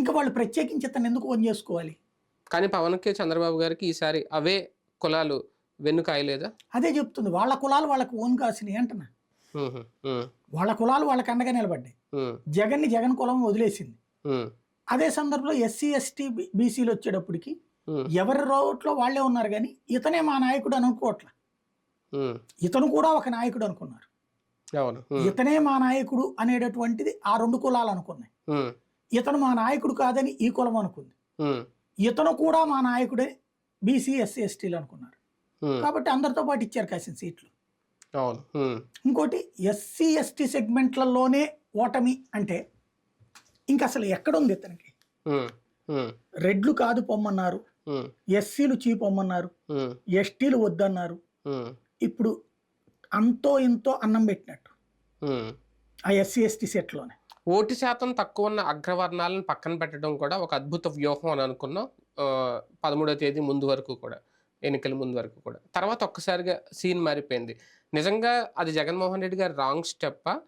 ఇంకా వాళ్ళు ప్రత్యేకించి ఇతను ఎందుకు ఓన్ చేసుకోవాలి? కానీ పవన్కి చంద్రబాబు గారికి ఈసారి అవే కులాలు వెన్నుకాయలేదా? అదే చెప్తుంది. వాళ్ళ కులాలు వాళ్ళకి ఓన్ కాసినాయి అంటున్నా. వాళ్ళ కులాలు వాళ్ళకి అండగా నిలబడ్డాయి. జగన్ని జగన్ కులం వదిలేసింది. అదే సందర్భంలో ఎస్సీ ఎస్టీ బీసీలు వచ్చేటప్పటికి ఎవరి రోట్లో వాళ్ళే ఉన్నారు కానీ ఇతనే మా నాయకుడు అని అనుకోవట్ల ఇతను కూడా ఒక నాయకుడు అనుకున్నారు. ఇతనే మా నాయకుడు అనేటటువంటిది ఆ రెండు కులాలు అనుకున్నాయి. ఇతను మా నాయకుడు కాదని ఈ కులం అనుకుంది. ఇతను కూడా మా నాయకుడే బీసీ ఎస్సీ ఎస్టీలు అనుకున్నారు. కాబట్టి అందరితో పాటు ఇచ్చారు కాసిన సీట్లు. ఇంకోటి ఎస్సీ ఎస్టీ సెగ్మెంట్లలోనే ఓటమి అంటే ఇంక అసలు ఎక్కడుంది ఇతనికి? రెడ్లు కాదు పొమ్మన్నారు. ఎస్సీలు చీ పొమ్మన్నారు. ఉమ్, ఎస్టీలు వద్దన్నారు. ఇప్పుడు అంతో ఇంతో అన్నం పెట్టినట్టు. ఆ ఎస్సీ ఎస్టీ సెట్లోనే. ఓటు శాతం తక్కువ ఉన్న అగ్రవర్ణాలను పక్కన పెట్టడం కూడా ఒక అద్భుత వ్యూహం అని అనుకున్నాం. పదమూడో తేదీ ముందు వరకు కూడా ఎన్నికల ముందు వరకు కూడా. తర్వాత ఒక్కసారిగా సీన్ మారిపోయింది. నిజంగా అది జగన్మోహన్ రెడ్డి గారి రాంగ్ స్టెప్